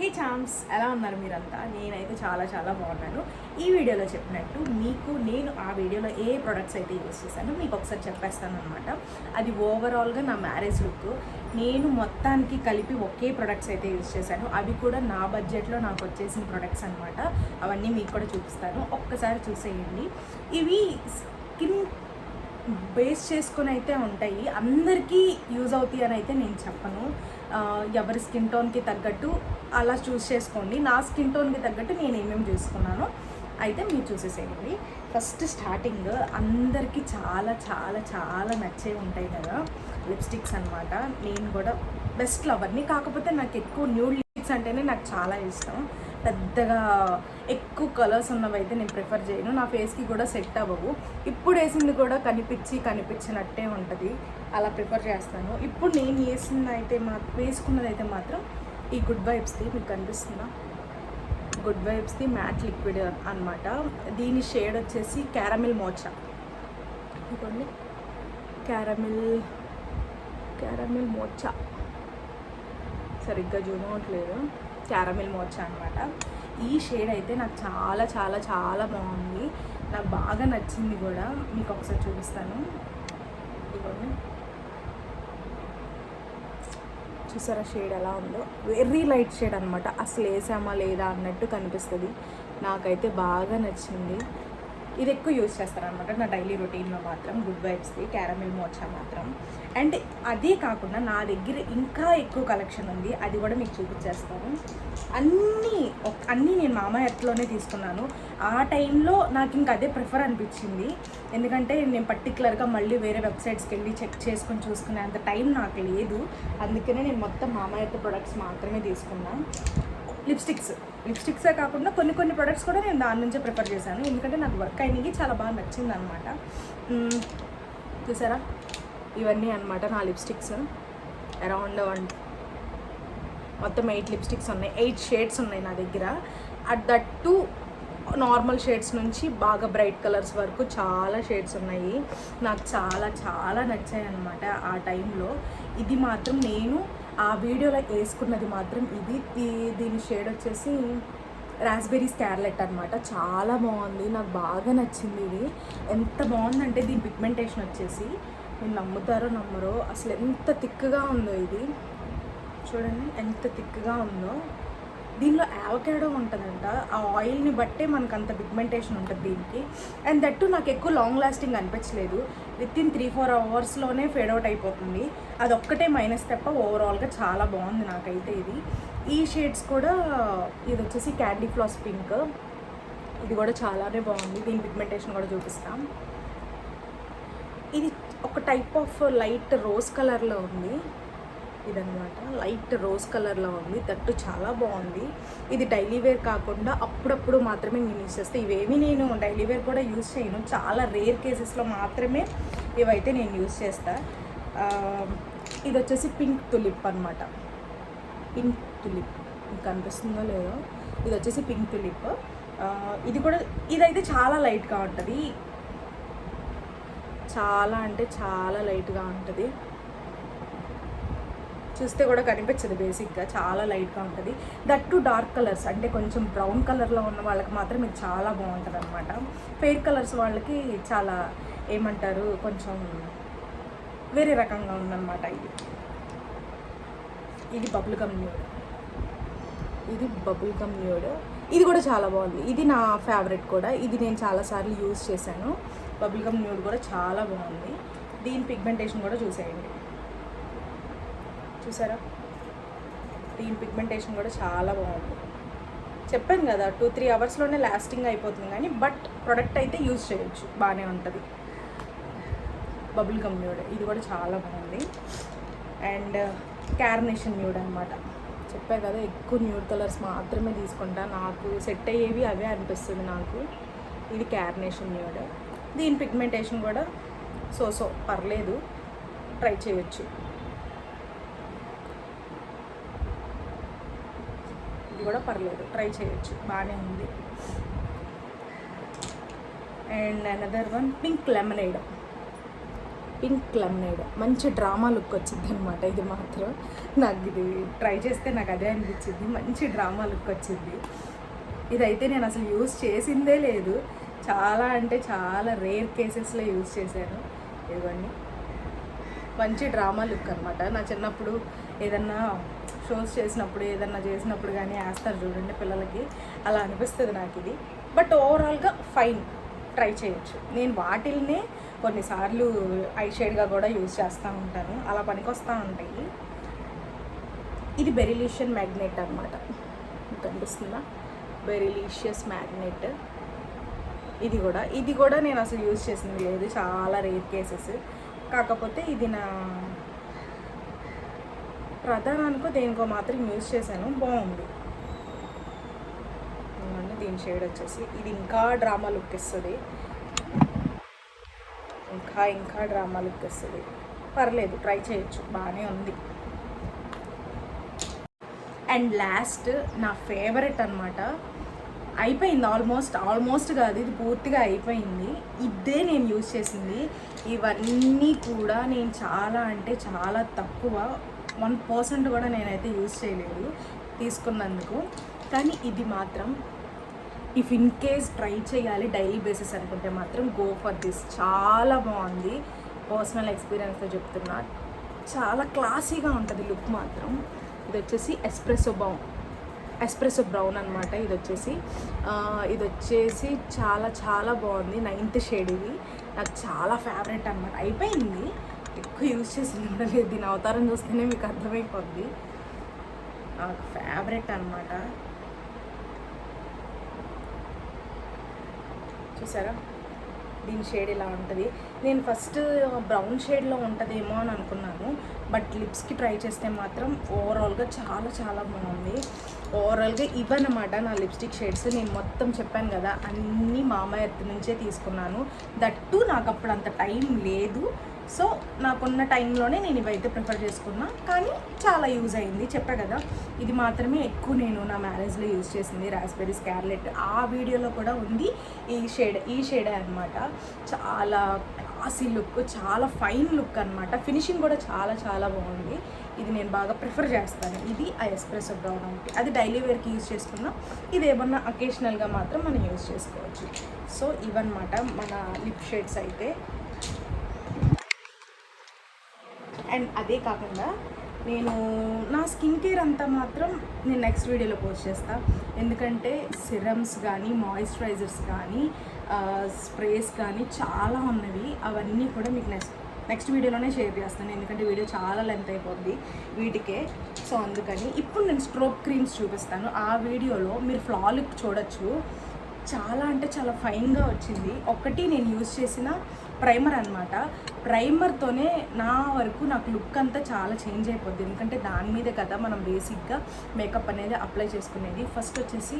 హే charms ఎలా ఉన్నారు మీరంతా? నేనైతే చాలా చాలా బాగున్నాను. ఈ వీడియోలో చెప్పినట్టు మీకు నేను ఆ వీడియోలో ఏ ప్రొడక్ట్స్ అయితే యూస్ చేశానో మీకు ఒకసారి చెప్పేస్తాను అనమాట అది ఓవరాల్గా నా మ్యారేజ్ లుక్ నేను మొత్తానికి కలిపి ఒకే ప్రొడక్ట్స్ అయితే యూస్ చేశాను. అవి కూడా నా బడ్జెట్లో నాకు వచ్చేసిన ప్రొడక్ట్స్ అనమాట అవన్నీ మీకు కూడా చూపిస్తాను. ఒక్కసారి చూసేయండి. ఇవి స్కిన్ బేస్ చేసుకొని అయితే ఉంటాయి. అందరికీ యూజ్ అవుతాయి అని అయితే నేను చెప్పను. ఎవరి స్కిన్ టోన్కి తగ్గట్టు అలా చూస్ చేసుకోండి. నా స్కిన్ టోన్కి తగ్గట్టు నేను ఏమేమి చూసుకున్నానో అయితే మీరు చూసేసేయండి. ఫస్ట్ స్టార్టింగ్ అందరికీ చాలా చాలా చాలా నచ్చే ఉంటాయి కదా లిప్స్టిక్స్ అనమాట నేను కూడా బెస్ట్ లవర్ని. కాకపోతే నాకు ఎక్కువ న్యూడ్ లిప్స్ అంటేనే నాకు చాలా ఇష్టం. పెద్దగా ఎక్కువ కలర్స్ ఉన్నవి అయితే నేను ప్రిఫర్ చేయను. నా ఫేస్కి కూడా సెట్ అవ్వవు. ఇప్పుడు వేసింది కూడా కనిపించి కనిపించినట్టే ఉంటుంది. అలా ప్రిఫర్ చేస్తాను. ఇప్పుడు నేను వేసింది అయితే మా వేసుకున్నది అయితే మాత్రం ఈ గుడ్ వైబ్స్ది మీకు కనిపిస్తుందా? గుడ్ వైబ్స్ది మ్యాట్ లిక్విడ్ అన్నమాట. దీని షేడ్ వచ్చేసి క్యారమిల్ మోచా. ఇదిగోండి. Caramel caramel mocha. సరిగ్గా జూమ్ అవ్వట్లేదు క్యారమిల్ మోచా అనమాట ఈ షేడ్ అయితే నాకు చాలా చాలా చాలా బాగుంది. నాకు బాగా నచ్చింది కూడా. మీకు ఒకసారి చూపిస్తాను. ఇదిగోండి. చూసారా షేడ్ ఎలా ఉందో? వెరీ లైట్ షేడ్ అనమాట అసలు వేసామా లేదా అన్నట్టు కనిపిస్తుంది. నాకైతే బాగా నచ్చింది. ఇది ఎక్కువ యూజ్ చేస్తారనమాట నా డైలీ రొటీన్లో మాత్రం గుడ్ వైబ్స్ది క్యారమిల్ మోచా మాత్రం. అండ్ అదే కాకుండా నా దగ్గర ఇంకా ఎక్కువ కలెక్షన్ ఉంది. అది కూడా మీకు చూపించేస్తాను. అన్నీ అన్నీ నేను మామ ఎర్త్లోనే తీసుకున్నాను. ఆ టైంలో నాకు ఇంకా అదే ప్రిఫర్ అనిపించింది. ఎందుకంటే నేను పర్టికులర్గా మళ్ళీ వేరే వెబ్సైట్స్కి వెళ్ళి చెక్ చేసుకొని చూసుకునే అంత టైం నాకు లేదు. అందుకనే నేను మొత్తం మామా ఎర్త్ ప్రొడక్ట్స్ మాత్రమే తీసుకున్నాను లిప్స్టిక్స్. లిప్స్టిక్సే కాకుండా కొన్ని కొన్ని ప్రొడక్ట్స్ కూడా నేను దాని నుంచే ప్రిఫర్ చేశాను. ఎందుకంటే నాకు వర్క్ అయినవి చాలా బాగా నచ్చింది అనమాట చూసారా? ఇవన్నీ అనమాట నా లిప్స్టిక్స్. అరౌండ్ వన్ మొత్తం ఎయిట్ లిప్స్టిక్స్ ఉన్నాయి. ఎయిట్ షేడ్స్ ఉన్నాయి నా దగ్గర. At that two normal shades నుంచి బాగా బ్రైట్ కలర్స్ వరకు చాలా షేడ్స్ ఉన్నాయి. నాకు చాలా చాలా నచ్చాయి అనమాట ఆ టైంలో. ఇది మాత్రం నేను ఆ వీడియోలో వేసుకున్నది మాత్రం ఇది. ఈ- దీని షేడ్ వచ్చేసి రాస్బెర్రీ స్కార్లెట్ అనమాట చాలా బాగుంది. నాకు బాగా నచ్చింది ఇది. ఎంత బాగుందంటే దీని పిగ్మెంటేషన్ వచ్చేసి. మీరు నమ్ముతారో నమ్మరో అసలు ఎంత థిక్గా ఉందో ఇది. చూడండి ఎంత థిక్గా ఉందో. దీనిలో యావకాడో ఉంటుందంట. ఆ ఆయిల్ని బట్టే మనకు అంత పిగ్మెంటేషన్ ఉంటుంది దీనికి. అండ్ దట్టు నాకు ఎక్కువ లాంగ్ లాస్టింగ్ అనిపించలేదు. విత్ ఇన్ త్రీ ఫోర్ అవర్స్లోనే ఫేడ్ అవుట్ అయిపోతుంది. అది ఒక్కటే మైనస్ తప్ప ఓవరాల్గా చాలా బాగుంది నాకైతే ఇది. ఈ షేడ్స్ కూడా ఇది వచ్చేసి క్యాండీ ఫ్లాస్ పింక్ ఇది కూడా చాలానే బాగుంది. దీని పిగ్మెంటేషన్ కూడా చూపిస్తాం. ఇది ఒక టైప్ ఆఫ్ లైట్ రోజ్ కలర్లో ఉంది. ఇదనమాట లైట్ రోజ్ కలర్లో ఉంది. దట్టు చాలా బాగుంది. ఇది డైలీ వేర్ కాకుండా అప్పుడప్పుడు మాత్రమే నేను యూస్ చేస్తాను ఇవేమి నేను డైలీ వేర్ కూడా యూస్ చేయను. చాలా రేర్ కేసెస్లో మాత్రమే ఇవైతే నేను యూస్ చేస్తా. ఇది వచ్చేసి పింక్ తులిప్ అనమాట పింక్ తులిప్. మీకు కనిపిస్తుందో లేదో? ఇది వచ్చేసి పింక్ తులిప్. ఇది కూడా ఇదైతే చాలా లైట్గా ఉంటుంది. చాలా అంటే చాలా లైట్గా ఉంటుంది. చూస్తే కూడా కనిపించదు బేసిక్గా చాలా లైట్గా ఉంటుంది. దట్ టు డార్క్ కలర్స్ అంటే కొంచెం బ్రౌన్ కలర్లో ఉన్న వాళ్ళకి మాత్రం ఇది చాలా బాగుంటుంది అనమాట ఫెయిర్ కలర్స్ వాళ్ళకి చాలా ఏమంటారు కొంచెం వేరే రకంగా ఉందన్నమాట ఇది. ఇది బబుల్ గమ్ న్యూడ్ ఇది బబుల్ గమ్ న్యూడ్ ఇది కూడా చాలా బాగుంది. ఇది నా ఫేవరెట్ కూడా. ఇది నేను చాలాసార్లు యూజ్ చేశాను. బబుల్ గమ్ న్యూడ్ కూడా చాలా బాగుంది. దీని పిగ్మెంటేషన్ కూడా చూసేయండి. చూసారా? దీని పిగ్మెంటేషన్ కూడా చాలా బాగుంది. చెప్పాను కదా టూ త్రీ అవర్స్లోనే లాస్టింగ్ అయిపోతుంది కానీ బట్ ప్రొడక్ట్ అయితే యూజ్ చేయొచ్చు. బాగానే ఉంటుంది. బబుల్ గమ్ న్యూడ్ ఇది కూడా చాలా బాగుంది. అండ్ క్యారనేషన్ న్యూడ్ అనమాట చెప్పా కదా ఎక్కువ న్యూడ్ కలర్స్ మాత్రమే తీసుకుంటా. నాకు సెట్ అయ్యేవి అవే అనిపిస్తుంది నాకు. ఇది క్యారనేషన్ న్యూడ్ దీని పిగ్మెంటేషన్ కూడా సో సో పర్లేదు. ట్రై చేయొచ్చు. కూడా పర్లేదు. ట్రై చేయొచ్చు. బాగానే ఉంది. And another one pink lemonade pink lemonade మంచి డ్రామా లుక్ వచ్చింది అనమాట ఇది మాత్రం నాకు ఇది ట్రై చేస్తే నాకు అదే అనిపించింది. మంచి డ్రామా లుక్ వచ్చింది. ఇదైతే నేను అసలు యూజ్ చేసిందే లేదు. చాలా అంటే చాలా రేర్ కేసెస్లో యూజ్ చేశాను. ఇదిగోండి మంచి డ్రామా లుక్ అనమాట నా చిన్నప్పుడు ఏదన్నా షోస్ చేసినప్పుడు ఏదన్నా చేసినప్పుడు కానీ వేస్తారు చూడండి పిల్లలకి. అలా అనిపిస్తుంది నాకు ఇది బట్ ఓవరాల్గా ఫైన్ ట్రై చేయొచ్చు. నేను వాటిల్నే కొన్నిసార్లు ఐ షేడ్గా కూడా యూజ్ చేస్తూ ఉంటాను. అలా పనికొస్తూ ఉంటాయి. ఇది బెరిలీషియన్ మ్యాగ్నెట్ అనమాట కనిపిస్తుందా? Berrylicious magnet. ఇది కూడా ఇది కూడా నేను అసలు యూజ్ చేసింది లేదు. చాలా రేర్ కేసెస్. కాకపోతే ఇది నా ప్రధానానికో దేనికో మాత్రం యూజ్ చేశాను. బాగుంది. దీని షేడ్ వచ్చేసి ఇది ఇంకా డ్రామా లుక్ ఇస్తుంది. ఇంకా ఇంకా డ్రామా లుక్ ఇస్తుంది. పర్లేదు ట్రై చేయొచ్చు. బాగానే ఉంది. అండ్ లాస్ట్ నా ఫేవరెట్ అనమాట అయిపోయింది ఆల్మోస్ట్ ఆల్మోస్ట్ కాదు ఇది పూర్తిగా అయిపోయింది. ఇదే నేను యూజ్ చేసింది. ఇవన్నీ కూడా నేను చాలా అంటే చాలా తక్కువ వన్ పర్సెంట్ కూడా నేనైతే యూజ్ చేయలేదు తీసుకున్నందుకు. కానీ ఇది మాత్రం ఇఫ్ ఇన్ కేస్ ట్రై చేయాలి డైలీ బేసిస్ అనుకుంటే మాత్రం గో ఫర్ దిస్. చాలా బాగుంది. పర్సనల్ ఎక్స్పీరియన్స్తో చెప్తున్నా. చాలా క్లాసీగా ఉంటుంది లుక్ మాత్రం. ఇది వచ్చేసి ఎస్ప్రెసో బౌన్ ఎస్ప్రెసో బ్రౌన్ అనమాట ఇది వచ్చేసి. ఇది వచ్చేసి చాలా చాలా బాగుంది. నైన్త్ షేడ్ ఇది. నాకు చాలా ఫేవరెట్ అనమాట అయిపోయింది. ఎక్కువ యూజ్ చేసి కూడా లేదు. దీని అవతారం చూస్తేనే మీకు అర్థమైపోద్ది. నాకు ఫేవరెట్ అనమాట చూసారా? దీని షేడ్ ఇలా ఉంటుంది. నేను ఫస్ట్ బ్రౌన్ షేడ్లో ఉంటుందేమో అని అనుకున్నాను. బట్ లిప్స్కి ట్రై చేస్తే మాత్రం ఓవరాల్గా చాలా చాలా బాగుంది. ఓవరాల్గా ఇవన్నమాట నా లిప్స్టిక్ షేడ్స్ నేను మొత్తం చెప్పాను కదా అన్నీ మామ నుంచే తీసుకున్నాను. దట్టు నాకు అప్పుడు అంత టైం లేదు. సో నాకున్న టైంలోనే నేను ఇవైతే ప్రిఫర్ చేసుకున్నా. కానీ చాలా యూజ్ అయింది. చెప్పా కదా ఇది మాత్రమే ఎక్కువ నేను నా మ్యారేజ్లో యూజ్ చేసింది. Raspberry scarlet. ఆ వీడియోలో కూడా ఉంది ఈ షేడ్ ఈ షేడే అనమాట చాలా క్లాసీ లుక్ చాలా ఫైన్ లుక్ అనమాట ఫినిషింగ్ కూడా చాలా చాలా బాగుంది. ఇది నేను బాగా ప్రిఫర్ చేస్తాను. ఇది ఆ ఎస్ప్రెసో బ్రౌన్ ఒకటి. అది డైలీ వేర్కి యూజ్ చేసుకున్నా. ఇది ఏమన్నా అకేషనల్గా మాత్రం మనం యూజ్ చేసుకోవచ్చు. సో ఇవన్నమాట మన లిప్ షేడ్స్ అయితే. అండ్ అదే కాకుండా నేను నా స్కిన్ కేర్ అంతా మాత్రం నేను నెక్స్ట్ వీడియోలో పోస్ట్ చేస్తాను ఎందుకంటే సిరమ్స్ కానీ మాయిశ్చరైజర్స్ కానీ స్ప్రేస్ కానీ చాలా ఉన్నవి. అవన్నీ కూడా మీకు నెక్స్ట్ నెక్స్ట్ వీడియోలోనే షేర్ చేస్తాను. ఎందుకంటే వీడియో చాలా లెంత్ అయిపోద్ది వీటికే. సో అందుకని ఇప్పుడు నేను స్ట్రోక్ క్రీమ్స్ చూపిస్తాను. ఆ వీడియోలో మీరు ఫ్లాలిక్ చూడొచ్చు. చాలా అంటే చాలా ఫైన్గా వచ్చింది. ఒకటి నేను యూజ్ చేసిన ప్రైమర్ అనమాట ప్రైమర్తోనే నా వరకు నాకు లుక్ అంతా చాలా చేంజ్ అయిపోద్ది. ఎందుకంటే దాని మీదే కదా మనం బేసిక్గా మేకప్ అనేది అప్లై చేసుకునేది. ఫస్ట్ వచ్చేసి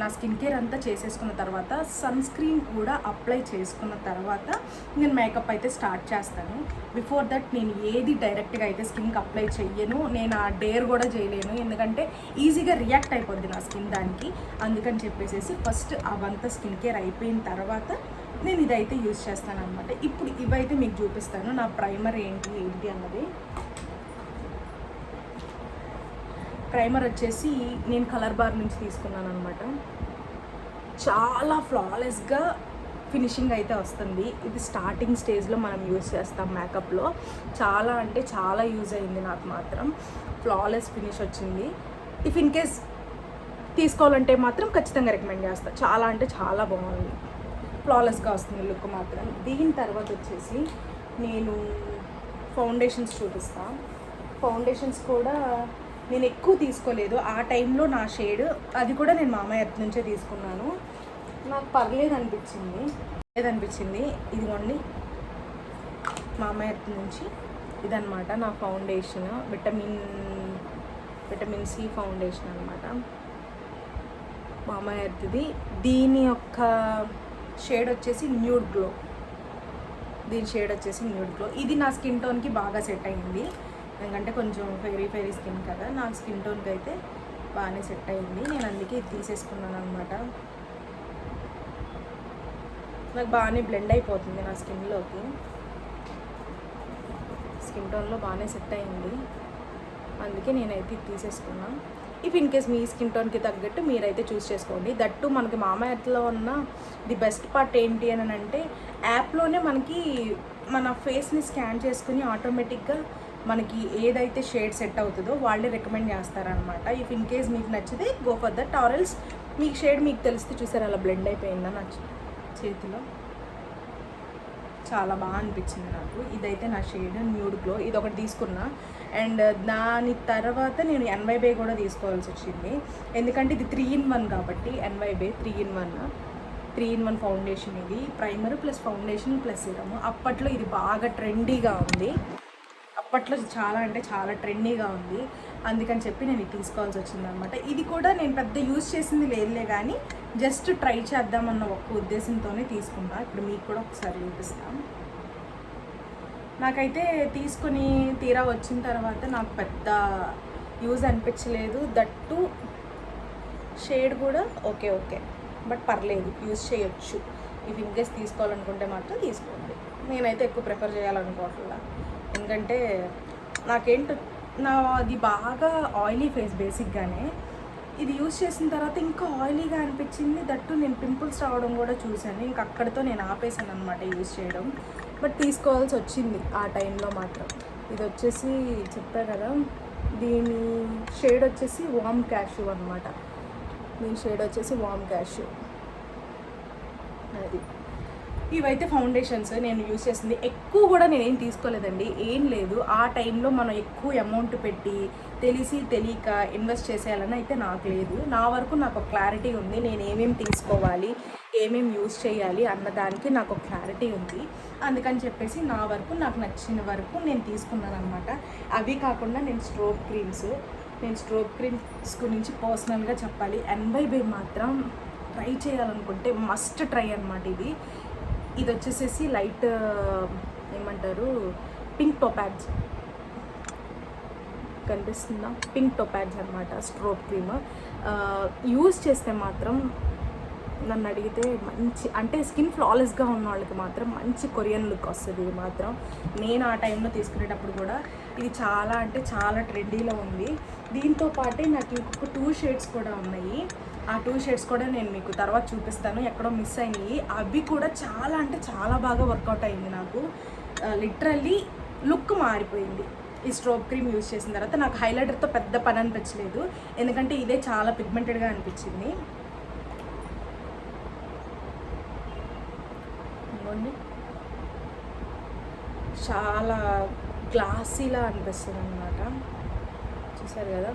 నా స్కిన్ కేర్ అంతా చేసేసుకున్న తర్వాత సన్ స్క్రీన్ కూడా అప్లై చేసుకున్న తర్వాత నేను మేకప్ అయితే స్టార్ట్ చేస్తాను. బిఫోర్ దట్ నేను ఏది డైరెక్ట్గా అయితే స్కిన్కి అప్లై చెయ్యను నేను ఆ డేర్ కూడా చేయలేను. ఎందుకంటే ఈజీగా రియాక్ట్ అయిపోద్ది నా స్కిన్ దానికి. అందుకని చెప్పేసి ఫస్ట్ అవంతా స్కిన్ కేర్ అయిపోయిన తర్వాత నేను ఇదైతే యూజ్ చేస్తాను అనమాట ఇప్పుడు ఇవైతే మీకు చూపిస్తాను. నా ప్రైమర్ ఏంటి ఏంటి అన్నది. ప్రైమర్ వచ్చేసి నేను కలర్ బార్ నుంచి తీసుకున్నాను అనమాట చాలా ఫ్లాలెస్గా ఫినిషింగ్ అయితే వస్తుంది. ఇది స్టార్టింగ్ స్టేజ్లో మనం యూజ్ చేస్తాం మేకప్లో చాలా అంటే చాలా యూజ్ అయింది నాకు మాత్రం. ఫ్లాలెస్ ఫినిష్ వచ్చింది. ఇఫ్ ఇన్ కేస్ తీసుకోవాలంటే మాత్రం ఖచ్చితంగా రికమెండ్ చేస్తాను చాలా అంటే చాలా బాగుంది. ఫ్లాలెస్గా వస్తుంది లుక్ మాత్రం. దీని తర్వాత వచ్చేసి నేను ఫౌండేషన్స్ చూపిస్తాను ఫౌండేషన్స్ కూడా నేను ఎక్కువ తీసుకోలేదు. ఆ టైంలో నా షేడ్ అది కూడా నేను మామయ్య ఎర్త్ నుంచే తీసుకున్నాను. నాకు పర్లేదు అనిపించింది. లేదనిపించింది ఇదిగోండి. మామయ్య ఎర్త్ నుంచి ఇదనమాట నా foundation vitamin vitamin C foundation అనమాట మామయ్య ఎర్త్ది దీని యొక్క షేడ్ వచ్చేసి న్యూడ్ గ్లో. దీని షేడ్ వచ్చేసి న్యూడ్ గ్లో. ఇది నా స్కిన్ టోన్కి బాగా సెట్ అయింది. ఎందుకంటే కొంచెం ఫెరీ ఫెరీ స్కిన్ కదా నా స్కిన్ టోన్కి అయితే బాగానే సెట్ అయింది. నేను అందుకే ఇది తీసేసుకున్నాను అనమాట నాకు బాగానే బ్లెండ్ అయిపోతుంది నా స్కిన్లోకి. స్కిన్ టోన్లో బాగానే సెట్ అయింది. అందుకే నేనైతే ఇది ఇఫ్ ఇన్ కేస్ మీ స్కిన్ టోన్కి తగ్గట్టు మీరైతే చూస్ చేసుకోండి. దట్టు మనకి మామా ఎర్త్లో ఉన్న ది బెస్ట్ పార్ట్ ఏంటి అని అంటే యాప్లోనే మనకి మన ఫేస్ని స్కాన్ చేసుకుని ఆటోమేటిక్గా మనకి ఏదైతే షేడ్ సెట్ అవుతుందో వాళ్ళే రికమెండ్ చేస్తారనమాట ఇఫ్ ఇన్ కేస్ మీకు నచ్చితే గో ఫర్ దట్ ఆరల్స్ మీకు షేడ్ మీకు తెలిస్తే చూసారు అలా బ్లెండ్ అయిపోయిందా నా చేతిలో? చాలా బాగా అనిపించింది నాకు. ఇదైతే నా షేడ్ న్యూడ్ గ్లో ఇది ఒకటి తీసుకున్నా. అండ్ దాని తర్వాత నేను ఎన్వైబే కూడా తీసుకోవాల్సి వచ్చింది. ఎందుకంటే ఇది త్రీ ఇన్ వన్ కాబట్టి NY Bae three in one three in one foundation ఇది. Primer plus foundation plus serum అప్పట్లో ఇది బాగా ట్రెండీగా ఉంది. అప్పట్లో చాలా అంటే చాలా ట్రెండీగా ఉంది. అందుకని చెప్పి నేను ఇది తీసుకోవాల్సి వచ్చింది అనమాట ఇది కూడా నేను పెద్ద యూజ్ చేసింది లేదులే కానీ జస్ట్ ట్రై చేద్దామన్న ఒక్క ఉద్దేశంతోనే తీసుకుంటా ఇప్పుడు మీకు కూడా ఒకసారి చూపిస్తాను నాకైతే తీసుకొని తీరా వచ్చిన తర్వాత నాకు పెద్ద యూజ్ అనిపించలేదు. దట్టు షేడ్ కూడా ఓకే ఓకే బట్ పర్లేదు యూజ్ చేయొచ్చు. ఈ ఇన్ కేస్ తీసుకోవాలనుకుంటే మాత్రం తీసుకోండి. నేనైతే ఎక్కువ ప్రిఫర్ చేయాలనుకోవట్లా. ఎందుకంటే నాకేంటో నా అది బాగా ఆయిలీ ఫేస్ బేసిక్గానే ఇది యూజ్ చేసిన తర్వాత ఇంకా ఆయిలీగా అనిపించింది. దట్టు నేను పింపుల్స్ రావడం కూడా చూశాను. ఇంక అక్కడితో నేను ఆపేసాను అనమాట యూజ్ చేయడం. బట్ తీసుకోవాల్సి వచ్చింది ఆ టైంలో మాత్రం. ఇది వచ్చేసి చెప్పా కదా దీని షేడ్ వచ్చేసి వామ్ క్యాషు అనమాట దీని షేడ్ వచ్చేసి వామ్ క్యాషు అది. ఇవైతే ఫౌండేషన్స్ నేను యూస్ చేసింది. ఎక్కువ కూడా నేనేం తీసుకోలేదండి. ఏం లేదు. ఆ టైంలో మనం ఎక్కువ అమౌంట్ పెట్టి తెలిసి తెలియక ఇన్వెస్ట్ చేసేయాలని అయితే నాకు లేదు. నా వరకు నాకు క్లారిటీ ఉంది. నేను ఏమేమి తీసుకోవాలి ఏమేమి యూస్ చేయాలి అన్న దానికి నాకు క్లారిటీ ఉంది. అందుకని చెప్పేసి నా వరకు నాకు నచ్చిన వరకు నేను తీసుకున్నాను అనమాట అవి కాకుండా నేను స్ట్రోక్ క్రీమ్స్ నేను స్ట్రోక్ క్రీమ్స్ గురించి పర్సనల్గా చెప్పాలి. ఎన్వైబై మాత్రం ట్రై చేయాలనుకుంటే మస్ట్ ట్రై అనమాట ఇది. ఇది వచ్చేసేసి లైట్ ఏమంటారు పింక్ టోపాడ్స్. కనిపిస్తుందా? పింక్ టోపాడ్స్ అనమాట స్ట్రోక్ క్రీమ్. యూజ్ చేస్తే మాత్రం నన్ను అడిగితే మంచి అంటే స్కిన్ ఫ్లాలెస్గా ఉన్న వాళ్ళకి మాత్రం మంచి కొరియన్ లుక్ వస్తుంది ఇది మాత్రం. నేను ఆ టైంలో తీసుకునేటప్పుడు కూడా ఇది చాలా అంటే చాలా ట్రెండీలో ఉంది. దీంతో పాటే నాకు ఇంకొక టూ షేడ్స్ కూడా ఉన్నాయి. ఆ టూ షేడ్స్ కూడా నేను మీకు తర్వాత చూపిస్తాను. ఎక్కడో మిస్ అయినాయి. అవి కూడా చాలా అంటే చాలా బాగా వర్కౌట్ అయింది నాకు. లిటరల్లీ లుక్ మారిపోయింది. ఈ స్ట్రోక్ క్రీమ్ యూజ్ చేసిన తర్వాత నాకు హైలైటర్తో పెద్ద పని అనిపించలేదు. ఎందుకంటే ఇదే చాలా పిగ్మెంటెడ్గా అనిపించింది. చాలా గ్లాసీలా అనిపిస్తుంది అనమాట చూసారు కదా?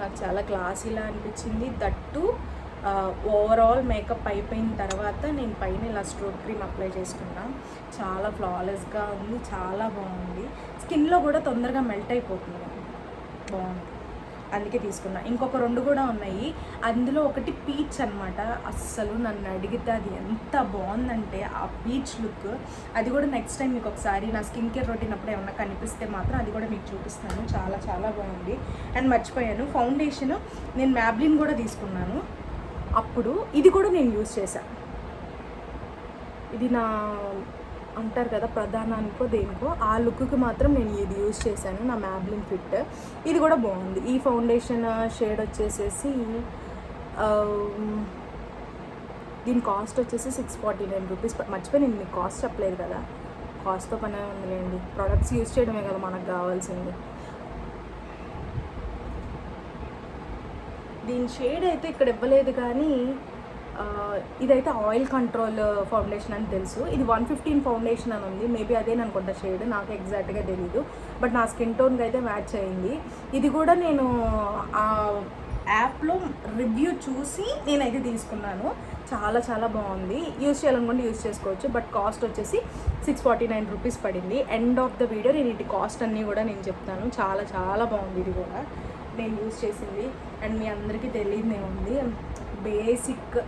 నాకు చాలా క్లాసీలా అనిపించింది. దట్టు ఓవరాల్ మేకప్ అయిపోయిన తర్వాత నేను పైన ఇలా స్ట్రోక్ క్రీమ్ అప్లై చేసుకున్నా. చాలా ఫ్లాలెస్గా ఉంది చాలా బాగుంది. స్కిన్లో కూడా తొందరగా మెల్ట్ అయిపోతుంది. బాగుంది. అందుకే తీసుకున్నా. ఇంకొక రెండు కూడా ఉన్నాయి. అందులో ఒకటి పీచ్ అనమాట అస్సలు నన్ను అడిగితే అది ఎంత బాగుందంటే ఆ పీచ్ లుక్ అది కూడా నెక్స్ట్ టైం మీకు ఒకసారి నా స్కిన్ కేర్ రొటీన్ అప్పుడు ఏమన్నా కనిపిస్తే మాత్రం అది కూడా మీకు చూపిస్తాను. చాలా చాలా బాగుంది. అండ్ మర్చిపోయాను. ఫౌండేషన్ నేను మ్యాబ్లిన్ కూడా తీసుకున్నాను. అప్పుడు ఇది కూడా నేను యూజ్ చేశాను ఇది నా అంటారు కదా ప్రధానానికో దేనికో ఆ లుక్కి మాత్రం నేను ఇది యూజ్ చేశాను నా మ్యాబ్లిన్ ఫిట్. ఇది కూడా బాగుంది. ఈ ఫౌండేషన్ షేడ్ వచ్చేసేసి దీని కాస్ట్ వచ్చేసి సిక్స్ ఫార్టీ నైన్ రూపీస్. మర్చిపోయి నేను మీకు కాస్ట్ చెప్పలేదు కదా. కాస్ట్తో పనే ఉందిలేండి. ప్రొడక్ట్స్ యూజ్ చేయడమే కదా మనకు కావాల్సింది. దీని షేడ్ అయితే ఇక్కడ ఇవ్వలేదు కానీ ఇదైతే ఆయిల్ కంట్రోల్ ఫౌండేషన్ అని తెలుసు. ఇది వన్ ఫిఫ్టీన్ ఫౌండేషన్ అని ఉంది. మేబీ అదే అనుకుంటా షేడ్ నాకు ఎగ్జాక్ట్గా తెలియదు బట్ నా స్కిన్ టోన్కి అయితే మ్యాచ్ అయింది. ఇది కూడా నేను ఆ యాప్లో రివ్యూ చూసి నేనైతే తీసుకున్నాను. చాలా చాలా బాగుంది. యూజ్ చేయాలనుకుంటే యూజ్ చేసుకోవచ్చు. బట్ కాస్ట్ వచ్చేసి సిక్స్ ఫార్టీ నైన్ రూపీస్ పడింది. ఎండ్ ఆఫ్ ద వీడియో నేను ఇటు కాస్ట్ అన్నీ కూడా నేను చెప్తాను. చాలా చాలా బాగుంది ఇది కూడా. నేను యూజ్ చేసింది. అండ్ మీ అందరికీ తెలియదే ఉంది బేసిక్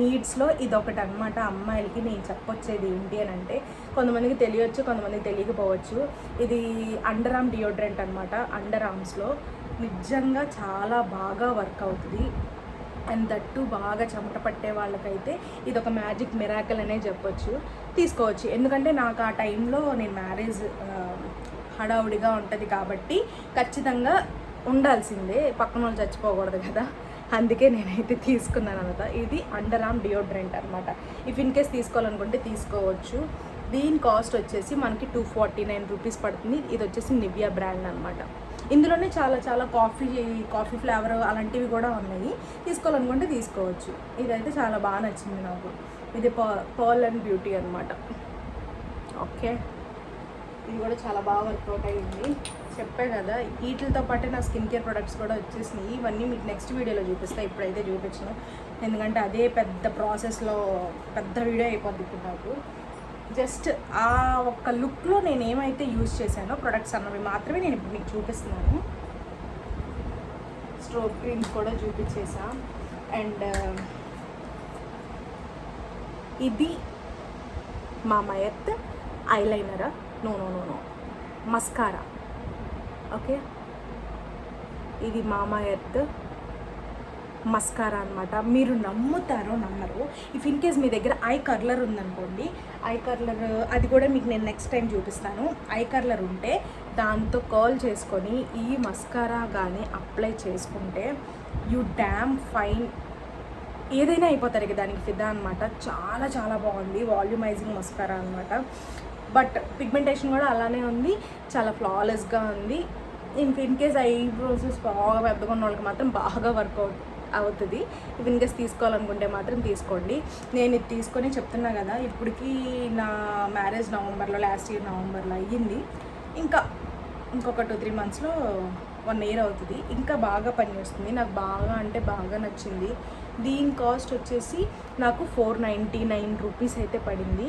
నీడ్స్లో ఇది ఒకటి అనమాట అమ్మాయిలకి నేను చెప్పొచ్చేది ఏంటి అని అంటే కొంతమందికి తెలియచ్చు కొంతమందికి తెలియకపోవచ్చు. ఇది అండర్ ఆర్మ్ డియోడ్రెంట్ అనమాట అండర్ ఆర్మ్స్లో. నిజంగా చాలా బాగా వర్క్ అవుతుంది. అండ్ దట్టు బాగా చెమట పట్టే వాళ్ళకైతే ఇది ఒక మ్యాజిక్ మిరాకల్ అనే చెప్పొచ్చు. తీసుకోవచ్చు. ఎందుకంటే నాకు ఆ టైంలో నేను మ్యారేజ్ హడావుడిగా ఉంటుంది కాబట్టి ఖచ్చితంగా ఉండాల్సిందే. పక్కన వాళ్ళు చచ్చిపోకూడదు కదా. అందుకే నేనైతే తీసుకున్నాను అనమాట. ఇది అండర్ ఆర్మ్ డియోడ్రెంట్ అనమాట. ఇఫ్ ఇన్ కేస్ తీసుకోవాలనుకుంటే తీసుకోవచ్చు. దీని కాస్ట్ వచ్చేసి మనకి టూ ఫార్టీ నైన్ రూపీస్ పడుతుంది. ఇది వచ్చేసి నివియా బ్రాండ్ అనమాట. ఇందులోనే చాలా చాలా కాఫీ కాఫీ ఫ్లేవర్ అలాంటివి కూడా ఉన్నాయి. తీసుకోవాలనుకుంటే తీసుకోవచ్చు. ఇదైతే చాలా బాగా నచ్చింది నాకు. ఇది పర్ల్ అండ్ బ్యూటీ అనమాట. ఓకే. ఇది కూడా చాలా బాగా వర్కౌట్ అయ్యింది చెప్పే కదా వీటితో పాటే నా స్కిన్ కేర్ ప్రొడక్ట్స్ కూడా వచ్చేసినాయి. ఇవన్నీ మీకు నెక్స్ట్ వీడియోలో చూపిస్తా ఇప్పుడైతే చూపించను. ఎందుకంటే అదే పెద్ద ప్రాసెస్లో పెద్ద వీడియో అయిపోద్ది ఇప్పుడు నాకు. జస్ట్ ఆ ఒక్క లుక్లో నేను ఏమైతే యూజ్ చేశానో ప్రొడక్ట్స్ అన్నవి మాత్రమే నేను ఇప్పుడు మీకు చూపిస్తున్నాను. స్ట్రోక్ క్రీమ్స్ కూడా చూపించేసా. అండ్ ఇది మా మయత్ ఐలైనరా? No no no no. Mascara. Okay? ఇది మామా ఎర్త్ మస్కారా అనమాట మీరు నమ్ముతారో నమ్మరు ఇఫ్ ఇన్ కేస్ మీ దగ్గర ఐ కర్లర్ ఉందనుకోండి ఐ కర్లర్ అది కూడా మీకు నేను నెక్స్ట్ టైం చూపిస్తాను. ఐ కర్లర్ ఉంటే దాంతో కాల్ చేసుకొని ఈ మస్కారా కానీ అప్లై చేసుకుంటే యూ డ్యామ్ ఫైన్ ఏదైనా అయిపోతారు ఇక దానికి ఫిదా అనమాట చాలా చాలా బాగుంది. వాల్యూమైజింగ్ మస్కారా అనమాట బట్ పిగ్మెంటేషన్ కూడా అలానే ఉంది. చాలా ఫ్లాలెస్గా ఉంది. ఇన్ ఇన్ కేస్ ఐబ్రోస్ బాగా పెద్దగా ఉన్న వాళ్ళకి మాత్రం బాగా వర్కౌట్ అవుతుంది. ఇవి ఇన్కేస్ తీసుకోవాలనుకుంటే మాత్రం తీసుకోండి. నేను ఇది తీసుకొని చెప్తున్నా కదా ఇప్పటికి నా మ్యారేజ్ నవంబర్లో లాస్ట్ ఇయర్ నవంబర్లో అయ్యింది. ఇంకా ఇంకొక టూ త్రీ మంత్స్లో వన్ ఇయర్ అవుతుంది. ఇంకా బాగా పనిచేస్తుంది నాకు బాగా అంటే బాగా నచ్చింది. దీని కాస్ట్ వచ్చేసి నాకు ఫోర్ నైంటీ నైన్ రూపీస్ అయితే పడింది.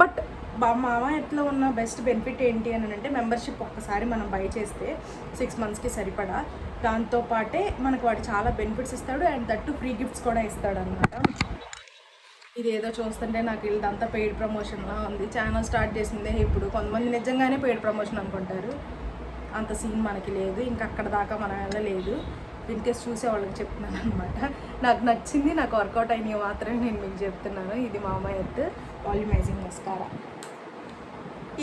బట్ మామ ఎట్లా ఉన్న బెస్ట్ బెనిఫిట్ ఏంటి అని అంటే మెంబర్షిప్ ఒక్కసారి మనం బై చేస్తే సిక్స్ మంత్స్కి సరిపడా. దాంతో పాటే మనకు వాడు చాలా బెనిఫిట్స్ ఇస్తాడు అండ్ దట్టు ఫ్రీ గిఫ్ట్స్ కూడా ఇస్తాడు అనమాట ఇది ఏదో చూస్తుంటే నాకు ఇదంతా పెయిడ్ ప్రమోషన్లా ఉంది. ఛానల్ స్టార్ట్ చేసిందే ఇప్పుడు. కొంతమంది నిజంగానే పెయిడ్ ప్రమోషన్ అనుకుంటారు. అంత సీన్ మనకి లేదు. ఇంకా అక్కడ దాకా మన వెళ్ళలేదు ఇన్కేస్ చూసే వాళ్ళకి చెప్తున్నాను అనమాట నాకు నచ్చింది నాకు వర్కౌట్ అయినవి మాత్రమే నేను మీకు చెప్తున్నాను. ఇది మామ ఎత్ వాల్యూమైజింగ్ మస్కారా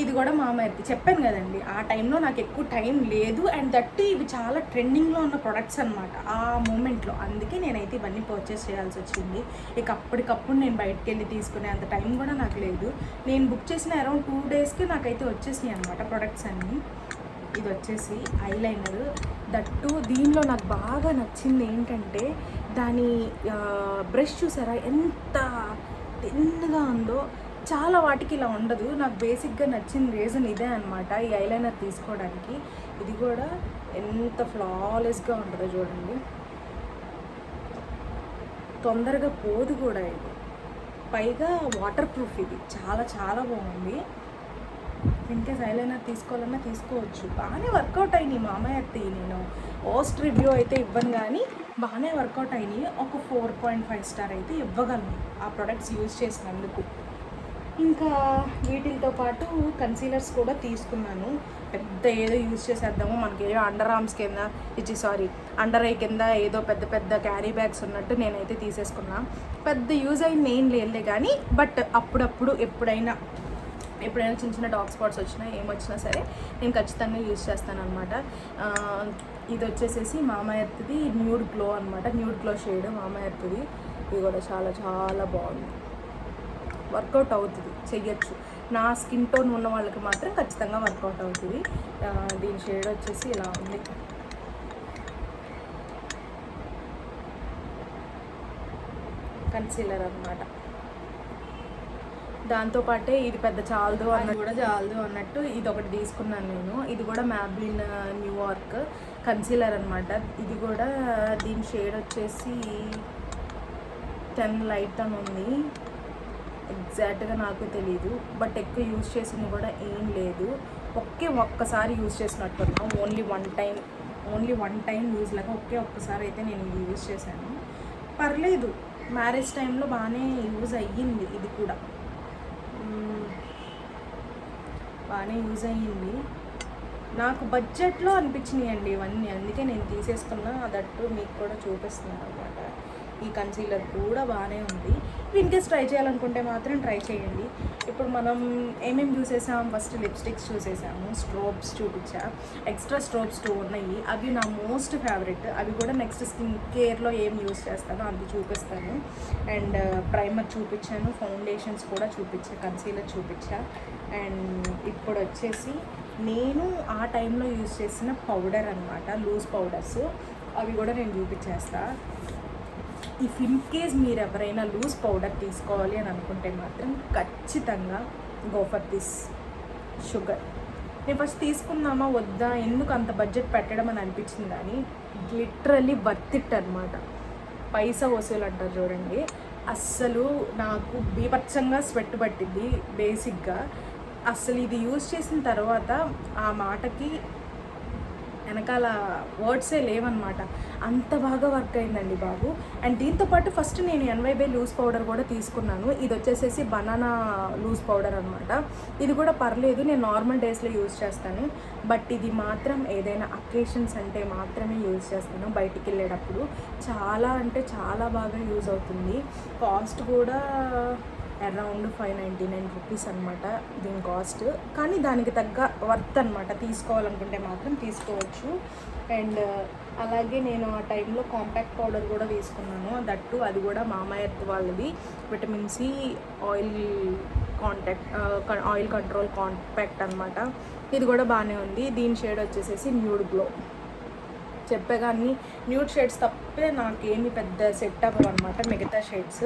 ఇది కూడా మామయ్యది చెప్పాను కదండి ఆ టైంలో నాకు ఎక్కువ టైం లేదు. అండ్ దట్ ఇవి చాలా ట్రెండింగ్లో ఉన్న ప్రొడక్ట్స్ అనమాట ఆ మూమెంట్లో. అందుకే నేనైతే ఇవన్నీ పర్చేస్ చేయాల్సి వచ్చింది. ఇక అప్పటికప్పుడు నేను బయటకు వెళ్ళి తీసుకునే అంత టైం కూడా నాకు లేదు. నేను బుక్ చేసిన అరౌండ్ టూ డేస్కి నాకైతే వచ్చేసినాయి అనమాట ప్రొడక్ట్స్ అన్నీ. ఇది వచ్చేసి ఐలైనర్. దట్టు దీనిలో నాకు బాగా నచ్చింది ఏంటంటే దాని బ్రష్ చూసారా? ఎంత తిన్నగా ఉందో. చాలా వాటికి ఇలా ఉండదు. నాకు బేసిక్గా నచ్చిన రీజన్ ఇదే అనమాట ఈ ఐలైనర్ తీసుకోవడానికి. ఇది కూడా ఎంత ఫ్లాలెస్గా ఉంటుందో చూడండి. తొందరగా పోదు కూడా ఇది. పైగా వాటర్ ప్రూఫ్ ఇది. చాలా చాలా బాగుంది. ఇన్కేస్ ఐలైనర్ తీసుకోవాలన్నా తీసుకోవచ్చు. బాగానే వర్కౌట్ అయినాయి మామయ్య అత్తి నేను. ఓస్ట్ రివ్యూ అయితే ఇవ్వను కానీ బాగానే వర్కౌట్ అయినాయి. ఒక ఫోర్ పాయింట్ ఫైవ్ స్టార్ అయితే ఇవ్వగలను. ఆ ప్రొడక్ట్స్ యూజ్ చేసినందుకు. ఇంకా వీటితో పాటు కన్సీలర్స్ కూడా తీసుకున్నాను. పెద్ద ఏదో యూజ్ చేసేద్దాము. మనకి ఏదో అండర్ ఆర్మ్స్ కింద ఇచ్చి సారీ అండర్ ఐ కింద ఏదో పెద్ద పెద్ద క్యారీ బ్యాగ్స్ ఉన్నట్టు నేనైతే తీసేసుకున్నా. పెద్ద యూజ్ అయింది ఏం లేదులే కానీ బట్ అప్పుడప్పుడు ఎప్పుడైనా ఎప్పుడైనా చిన్న చిన్న డాగ్ స్పాట్స్ వచ్చినా ఏమొచ్చినా సరే నేను ఖచ్చితంగా యూజ్ చేస్తాను అనమాట ఇది వచ్చేసేసి మామయ్యది న్యూడ్ గ్లో అనమాట న్యూడ్ గ్లో షేడ్ మామయ్యది ఇది కూడా చాలా చాలా బాగుంది. వర్కౌట్ అవుతుంది చెయ్యొచ్చు. నా స్కిన్ టోన్ ఉన్న వాళ్ళకి మాత్రం ఖచ్చితంగా వర్కౌట్ అవుతుంది. దీని షేడ్ వచ్చేసి ఇలా ఉంది. కన్సీలర్ అనమాట దాంతోపాటే ఇది పెద్ద చాలదు అన్నట్టు కూడా చాలదు అన్నట్టు ఇది ఒకటి తీసుకున్నాను నేను. ఇది కూడా మ్యాబ్లిన్ న్యూయార్క్ కన్సీలర్ అనమాట ఇది కూడా దీని షేడ్ వచ్చేసి టెన్ లైట్ అని ఉంది. ఎగ్జాక్ట్గా నాకు తెలియదు బట్ ఎక్కువ యూజ్ చేసింది కూడా ఏం లేదు. ఒకే ఒక్కసారి use చేసినట్టున్నా only one time only one time use లాగా ఒకే ఒక్కసారి అయితే నేను ఇది యూజ్ చేశాను. పర్లేదు మ్యారేజ్ టైంలో బాగానే యూజ్ అయ్యింది ఇది కూడా. బాగానే యూజ్ అయ్యింది. నాకు బడ్జెట్లో అనిపించినాయి అండి ఇవన్నీ అందుకే నేను తీసేసుకున్నా అదట్టు మీకు కూడా చూపిస్తున్నాను అనమాట ఈ కన్సీలర్ కూడా బాగానే ఉంది. ఇన్కేస్ ట్రై చేయాలనుకుంటే మాత్రం ట్రై చేయండి. ఇప్పుడు మనం ఏమేమి చూసేసాం ఫస్ట్ లిప్స్టిక్స్ చూసేసాము స్ట్రోబ్స్ చూపించా. ఎక్స్ట్రా స్ట్రోబ్స్ టూ ఉన్నాయి. అవి నా మోస్ట్ ఫేవరెట్ అవి కూడా నెక్స్ట్ స్కిన్ కేర్లో ఏం యూస్ చేస్తానో అది చూపిస్తాను. అండ్ ప్రైమర్ uh, చూపించాను. ఫౌండేషన్స్ కూడా చూపించా. కన్సీలర్ చూపించా. అండ్ ఇప్పుడు వచ్చేసి నేను ఆ టైంలో యూస్ చేసిన పౌడర్ అనమాట లూజ్ పౌడర్స్ అవి కూడా నేను చూపించేస్తాను ఇఫ్ ఇన్ కేస్ మీరు ఎవరైనా లూజ్ పౌడర్ తీసుకోవాలి అని అనుకుంటే మాత్రం ఖచ్చితంగా గో ఫర్ దిస్ షుగర్ నేను ఫస్ట్ తీసుకుందామా వద్దా ఎందుకు అంత బడ్జెట్ పెట్టడం అని అనిపించింది కానీ లిటరలీ వర్త్ ఇట్ అనమాట పైసా వసూలు అంటారు చూడండి. అస్సలు నాకు బీభత్సంగా స్వెట్ పట్టింది బేసిక్గా అస్సలు ఇది యూజ్ చేసిన తర్వాత ఆ మాటకి వెనకాల వర్డ్సే లేవన్నమాట. అంత బాగా వర్క్ అయిందండి బాబు. అండ్ దీంతో పాటు ఫస్ట్ నేను ఎన్వైబై లూజ్ పౌడర్ కూడా తీసుకున్నాను. ఇది వచ్చేసేసి బనానా లూజ్ పౌడర్ అనమాట ఇది కూడా పర్లేదు నేను నార్మల్ డేస్లో యూజ్ చేస్తాను. బట్ ఇది మాత్రం ఏదైనా అకేషన్స్ అంటే మాత్రమే యూజ్ చేస్తాను బయటికి వెళ్ళేటప్పుడు చాలా అంటే చాలా బాగా యూజ్ అవుతుంది. కాస్ట్ కూడా around five ninety nine rupees అనమాట దీని కాస్ట్. కానీ దానికి తగ్గ వర్త్ అనమాట తీసుకోవాలనుకుంటే మాత్రం తీసుకోవచ్చు. అండ్ అలాగే నేను ఆ టైంలో కాంపాక్ట్ పౌడర్ కూడా తీసుకున్నాను. దట్టు అది కూడా మామాయత్ వాళ్ళది. Vitamin C oil contact oil control compact అనమాట ఇది కూడా బాగానే ఉంది. దీని షేడ్ వచ్చేసేసి న్యూడ్ గ్లో. చెప్పే కానీ న్యూడ్ షేడ్స్ తప్పే నాకేమి పెద్ద సెట్ అవ్వవు అనమాట మిగతా షేడ్స్.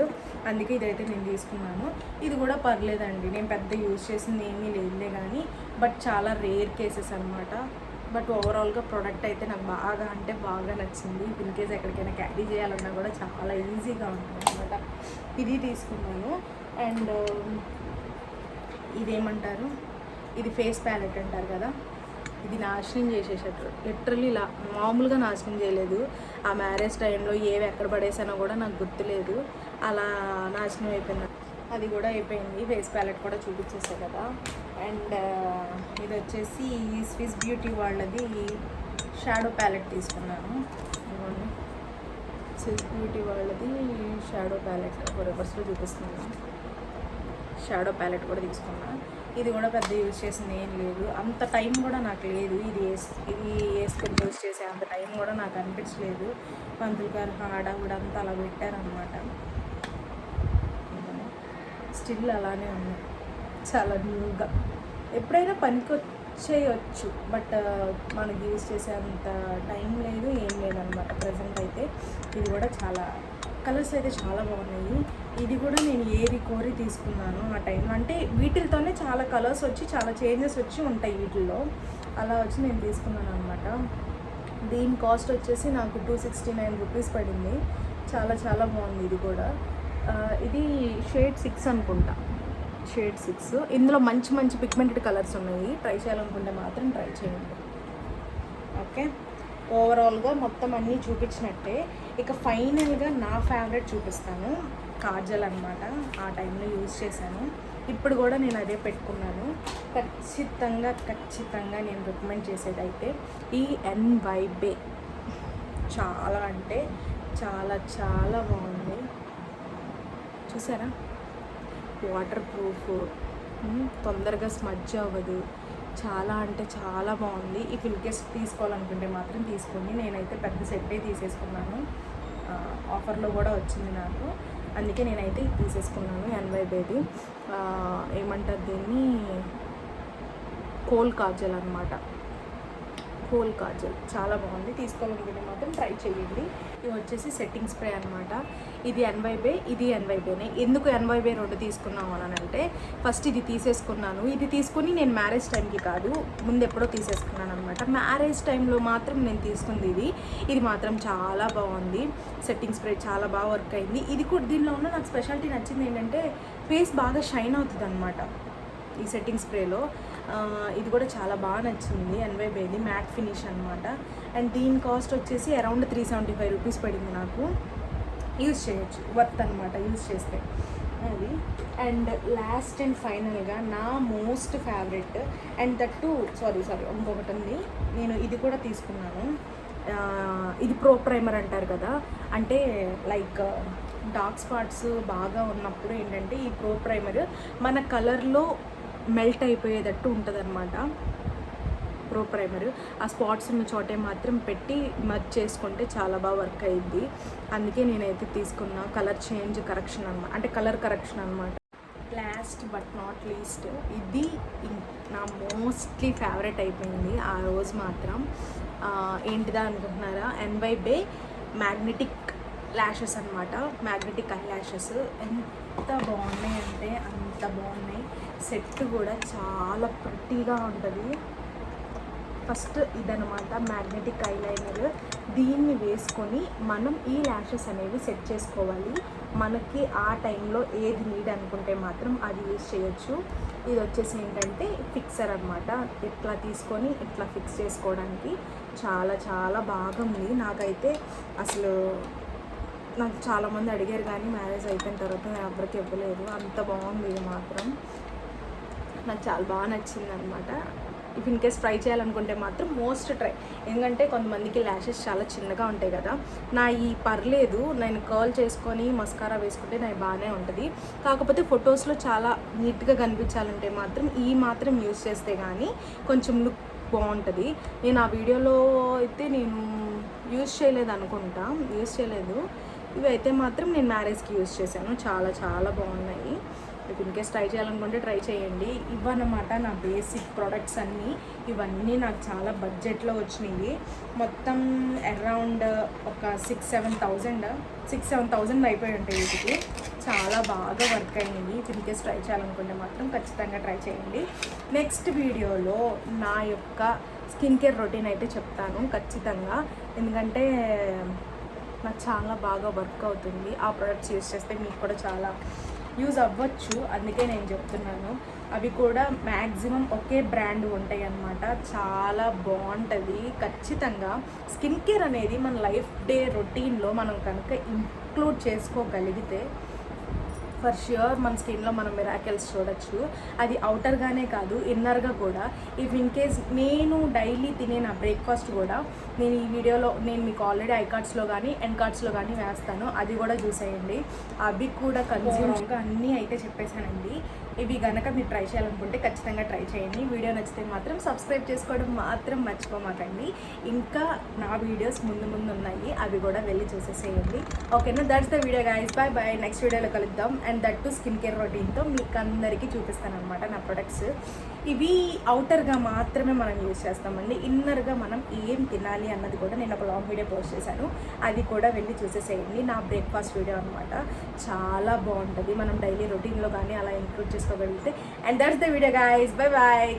అందుకే ఇదైతే నేను తీసుకున్నాను. ఇది కూడా పర్లేదండి. నేను పెద్ద యూజ్ చేసింది ఏమీ లేదులే కానీ బట్ చాలా రేర్ కేసెస్ అనమాట బట్ ఓవరాల్గా ప్రోడక్ట్ అయితే నాకు బాగా అంటే బాగా నచ్చింది. ఇన్ కేస్ ఎక్కడికైనా క్యారీ చేయాలన్నా కూడా చాలా ఈజీగా ఉంటుంది అనమాట ఇది తీసుకున్నాను. అండ్ ఇదేమంటారు? ఇది ఫేస్ ప్యాలెట్ అంటారు కదా? ఇది నాశనం చేసేసారు లిటరలీ ఇలా మామూలుగా నాశనం చేయలేదు. ఆ మ్యారేజ్ టైంలో ఏవి ఎక్కడ పడేసానో కూడా నాకు గుర్తులేదు. అలా నాశనం అయిపోయింది. అది కూడా అయిపోయింది. ఫేస్ ప్యాలెట్ కూడా చూపించేసా కదా. అండ్ uh, ఇది వచ్చేసి స్విస్ బ్యూటీ వాళ్ళది షాడో ప్యాలెట్ తీసుకున్నాను. ఇదిగోండి. స్విస్ బ్యూటీ వాళ్ళది షాడో ప్యాలెట్ రివర్స్లో చూపిస్తున్నాను. షాడో ప్యాలెట్ కూడా తీసుకున్నాను ఇది కూడా పెద్ద యూజ్ చేసింది ఏం లేదు. అంత టైం కూడా నాకు లేదు. ఇది వేస్ ఇది వేసుకొని యూజ్ చేసే అంత టైం కూడా నాకు అనిపించలేదు. పంతులు గారు హడావుడు అంతా అలా పెట్టారనమాట స్టిల్ అలానే ఉంది. చాలా న్యూగా ఎప్పుడైనా పనికొచ్చేయచ్చు బట్ uh, మనకి యూజ్ చేసే అంత టైం లేదు ఏం లేదనమాట ప్రజెంట్ అయితే ఇది కూడా చాలా కలర్స్ అయితే చాలా బాగున్నాయి. ఇది కూడా నేను ఏది కోరి తీసుకున్నాను ఆ టైంలో అంటే వీటితోనే చాలా కలర్స్ వచ్చి చాలా చేంజెస్ వచ్చి ఉంటాయి వీటిల్లో. అలా వచ్చి నేను తీసుకున్నాను అనమాట దీని కాస్ట్ వచ్చేసి నాకు టూ సిక్స్టీ నైన్ రూపీస్ పడింది. చాలా చాలా బాగుంది ఇది కూడా. ఇది షేడ్ సిక్స్ అనుకుంటా. షేడ్ సిక్స్ ఇందులో మంచి మంచి పిగ్మెంటెడ్ కలర్స్ ఉన్నాయి. ట్రై చేయాలనుకుంటే మాత్రం ట్రై చేయండి. ఓకే ఓవరాల్గా మొత్తం అన్నీ చూపించినట్టే. ఇక ఫైనల్గా నా ఫేవరెట్ చూపిస్తాను. కాజల్ అనమాట ఆ టైంలో యూజ్ చేశాను. ఇప్పుడు కూడా నేను అదే పెట్టుకున్నాను. ఖచ్చితంగా ఖచ్చితంగా నేను రికమెండ్ చేసేదైతే ఈ ఎన్వైబే. చాలా అంటే చాలా చాలా బాగుంది. చూసారా? వాటర్ ప్రూఫ్ తొందరగా స్మజ్ అవ్వదు. చాలా అంటే చాలా బాగుంది. ఈ ఫిల్కేస్ తీసుకోవాలనుకుంటే మాత్రం తీసుకోండి. నేనైతే పెద్ద సెట్టే తీసేసుకున్నాను. ఆఫర్లో కూడా వచ్చింది నాకు. అందుకే నేనైతే ఇది తీసేసుకున్నాను ఎన్వై బేబీ ఏమంటారు దీన్ని? కోల్ కాజల్ అనమాట కోల్ కాజల్ చాలా బాగుంది. తీసుకోవాలనుకుంటే మాత్రం ట్రై చేయండి. ఇది వచ్చేసి సెట్టింగ్ స్ప్రే అనమాట ఇది ఎన్వైబే ఇది ఎన్వైబేనే. ఎందుకు ఎన్వైబే రెండు తీసుకున్నాము అని అంటే ఫస్ట్ ఇది తీసేసుకున్నాను. ఇది తీసుకుని నేను మ్యారేజ్ టైంకి కాదు ముందు ఎప్పుడో తీసేసుకున్నాను అనమాట మ్యారేజ్ టైంలో మాత్రం నేను తీసుకుంది ఇది. ఇది మాత్రం చాలా బాగుంది. సెట్టింగ్ స్ప్రే చాలా బాగా వర్క్ అయింది. ఇది కూడా దీనిలో ఉన్న నాకు స్పెషాలిటీ నచ్చింది ఏంటంటే ఫేస్ బాగా షైన్ అవుతుంది అనమాట ఈ సెట్టింగ్ స్ప్రేలో. ఇది కూడా చాలా బాగా నచ్చింది ఎన్వై బేది మ్యాట్ ఫినిష్ అనమాట అండ్ దీని కాస్ట్ వచ్చేసి around three seventy five rupees పడింది నాకు. యూజ్ చేయొచ్చు. వర్త్ అనమాట యూజ్ చేస్తే. అది. అండ్ లాస్ట్ అండ్ ఫైనల్గా నా most favourite and that too sorry sorry ఇంకొకటి ఉంది. నేను ఇది కూడా తీసుకున్నాను. ఇది ప్రో ప్రైమర్ అంటారు కదా. అంటే లైక్ డార్క్ స్పాట్స్ బాగా ఉన్నప్పుడు ఏంటంటే ఈ ప్రో ప్రైమర్ మన కలర్లో మెల్ట్ అయిపోయేటట్టు ఉంటుంది అనమాట ప్రో ప్రైమర్ ఆ స్పాట్స్ ఉన్న చోటే మాత్రం పెట్టి మర్చ్ చేసుకుంటే చాలా బాగా వర్క్ అయ్యింది అందుకే నేనైతే తీసుకున్నా కలర్ చేంజ్ కరెక్షన్ అనమాట అంటే కలర్ కరెక్షన్ అనమాట లాస్ట్ బట్ నాట్ లీస్ట్ ఇది నా మోస్ట్లీ ఫేవరెట్ అయిపోయింది ఆ రోజు మాత్రం. ఏంటిదా అనుకుంటున్నారా? ఎన్వై బే మ్యాగ్నెటిక్ ల్యాషెస్ అనమాట మ్యాగ్నెటిక్ ఐ ల్యాషెస్ ఎంత బాగున్నాయి అంటే అంత బాగున్నాయి. సెట్ కూడా చాలా ప్రిటీగా ఉంటుంది. ఫస్ట్ ఇదనమాట మ్యాగ్నెటిక్ ఐలైనర్ దీన్ని వేసుకొని మనం ఈ ల్యాషెస్ అనేవి సెట్ చేసుకోవాలి. మనకి ఆ టైంలో ఏది నీడ్ అనుకుంటే మాత్రం అది యూజ్ చేయొచ్చు. ఇది వచ్చేసి ఏంటంటే ఫిక్సర్ అనమాట ఇట్లా తీసుకొని ఇట్లా ఫిక్స్ చేసుకోవడానికి చాలా చాలా బాగుంది. నాకైతే అసలు నాకు చాలామంది అడిగారు కానీ మ్యారేజ్ అయిపోయిన తర్వాత నేను ఎవరికి ఇవ్వలేదు. అంత బాగుంది ఇది మాత్రం. నాకు చాలా బాగా నచ్చింది అనమాట ఇఫ్ ఇన్ కేస్ ట్రై చేయాలనుకుంటే మాత్రం మోస్ట్ ట్రై ఎందుకంటే కొంతమందికి ల్యాషెస్ చాలా చిన్నగా ఉంటాయి కదా. నా ఈ పర్లేదు నేను కర్ల్ చేసుకొని మస్కారా వేసుకుంటే నాకు బాగానే ఉంటుంది. కాకపోతే ఫొటోస్లో చాలా నీట్గా కనిపించాలంటే మాత్రం ఈ మాత్రం యూస్ చేస్తే కానీ కొంచెం లుక్ బాగుంటుంది. నేను ఆ వీడియోలో అయితే నేను యూస్ చేయలేదు అనుకుంటా. యూస్ చేయలేదు. ఇవి అయితే మాత్రం నేను మ్యారేజ్కి యూస్ చేశాను. చాలా చాలా బాగున్నాయి. మీకు ఇన్కేస్ ట్రై చేయాలనుకుంటే ట్రై చేయండి. ఇవన్నమాట నా బేసిక్ ప్రోడక్ట్స్ అన్నీ. ఇవన్నీ నాకు చాలా బడ్జెట్లో వచ్చినాయి. మొత్తం అరౌండ్ ఒక six seven thousand six seven thousand అయిపోయి ఉంటాయి వీటికి. చాలా బాగా వర్క్ అయినాయి. ఇన్కేస్ ట్రై చేయాలనుకుంటే మాత్రం ఖచ్చితంగా ట్రై చేయండి. నెక్స్ట్ వీడియోలో నా యొక్క స్కిన్ కేర్ రొటీన్ అయితే చెప్తాను ఖచ్చితంగా. ఎందుకంటే నాకు చాలా బాగా వర్క్ అవుతుంది. ఆ ప్రొడక్ట్స్ యూస్ చేస్తే మీకు కూడా చాలా యూజ్ అవ్వచ్చు. అందుకే నేను చెప్తున్నాను. అవి కూడా మ్యాక్సిమం ఒకే బ్రాండ్ ఉంటాయి అన్నమాట. చాలా బాగుంటుంది. ఖచ్చితంగా స్కిన్ కేర్ అనేది మన లైఫ్ డే రొటీన్లో మనం కనుక ఇంక్లూడ్ చేసుకోగలిగితే ఫర్ ష్యూర్ మన స్కిన్లో మనం మిరాకిల్స్ చూడొచ్చు. అది అవుటర్గానే కాదు ఇన్నర్గా కూడా. ఇఫ్ ఇన్ కేస్ నేను డైలీ తినే నా బ్రేక్ఫాస్ట్ కూడా నేను ఈ వీడియోలో నేను మీకు ఆల్రెడీ ఐ కార్డ్స్లో కానీ ఎన్ కార్డ్స్లో కానీ వేస్తాను. అది కూడా చూసేయండి. అవి కూడా కన్జ్యూమ్గా అన్నీ అయితే చెప్పేశానండి. ఇవి కనుక మీరు ట్రై చేయాలనుకుంటే ఖచ్చితంగా ట్రై చేయండి. వీడియో నచ్చితే మాత్రం సబ్స్క్రైబ్ చేసుకోవడం మాత్రం మర్చిపోమాకండి. ఇంకా నా వీడియోస్ ముందు ముందు ఉన్నాయి. అవి కూడా వెళ్ళి చూసేసేయండి. ఓకేనా? That's the video guys bye bye next వీడియోలో కలుద్దాం. And that too skin care రొటీన్తో మీకు అందరికీ చూపిస్తాను అనమాట నా ప్రొడక్ట్స్ ఇవి అవుటర్గా మాత్రమే మనం యూజ్ చేస్తామండి. ఇన్నర్గా మనం ఏం తినాలి అన్నది కూడా నేను ఒక లాంగ్ వీడియో పోస్ట్ చేశాను. అది కూడా వెళ్ళి చూసేసేయండి. నా బ్రేక్ఫాస్ట్ వీడియో అనమాట చాలా బాగుంటుంది. మనం డైలీ రొటీన్లో కానీ అలా ఇంక్లూడ్ చేసుకోగలిగితే and that's the video guys bye bye